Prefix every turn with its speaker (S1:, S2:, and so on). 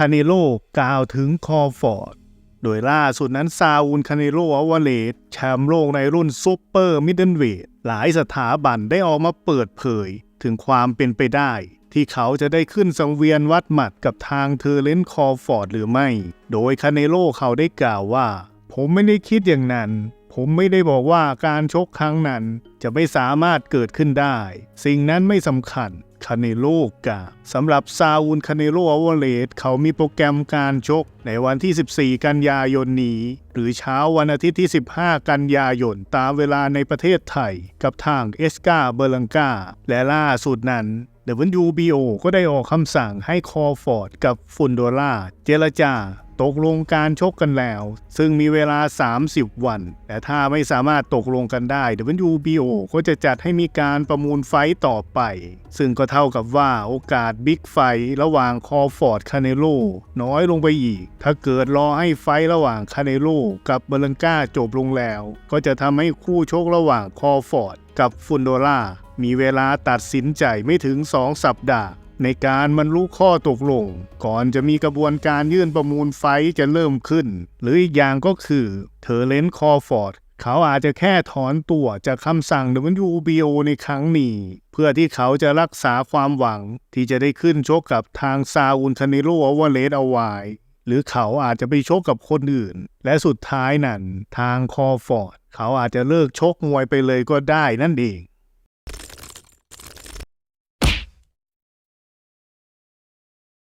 S1: คาเนโลกล่าวถึงคอฟอร์ด โดยล่าสุดนั้นซาอูลคาเนโลอวาเลตแชมป์โลกในรุ่นซูเปอร์มิดเดิลเวทหลายสถาบันได้ออกมาเปิดเผย ถึงความเป็นไปได้ ที่เขาจะได้ขึ้นสังเวียนวัดหมัดกับทางเทอร์เลนคอฟอร์ดหรือไม่ โดยคาเนโลเขาได้กล่าวว่า ผมไม่ได้คิดอย่างนั้น ผมไม่ได้บอกว่าการชกครั้งนั้นจะไม่สามารถเกิดขึ้นได้ สิ่งนั้นไม่สำคัญคาเนโลกาสำหรับซาอูลคาเนโลอวเลตเขามีโปรแกรมการชกในวันที่ 14 กันยายนนี้ หรือเช้าวันอาทิตย์ที่ 15 กันยายนตามเวลาในประเทศไทย กับทางเอสกาเบรลังกาและล่าสุดนั้น WBO ก็ได้ออกคำสั่งให้คอฟอร์ดกับฟุนโดล่าเจรจา ตกลงการชกกันแล้ว ซึ่งมีเวลา 30 วัน แต่ถ้าไม่สามารถตกลงกันได้ WBO ก็จะจัดให้มีการประมูลไฟต์ต่อไป ซึ่งก็เท่ากับว่าโอกาสบิ๊กไฟต์ระหว่างคอฟอร์ดคาเนโลน้อยลงไปอีก ถ้าเกิดรอให้ไฟต์ระหว่างคาเนโลกับเบลังกาจบลงแล้ว ก็จะทำให้คู่ชกระหว่างคอฟอร์ดกับฟุนโดล่ามีเวลาตัดสินใจไม่ถึง 2 สัปดาห์ ในการบรรลุข้อตกลง ก่อนจะมีกระบวนการยื่นประมูลไฟจะเริ่มขึ้น หรืออีกอย่างก็คือเทอร์เลนคอฟอร์ดเขาอาจจะแค่ถอนตัวจากคำสั่ง WBO ในครั้งนี้ เพื่อที่เขาจะรักษาความหวังที่จะได้ขึ้นชกกับทางซาอุนคาเนโรอวาเลสเอาไว้หรือเขาอาจจะไปชกกับคนอื่น และสุดท้ายนั้นทางคอฟอร์ด เขาอาจจะเลิกชกมวยไปเลยก็ได้นั่นเอง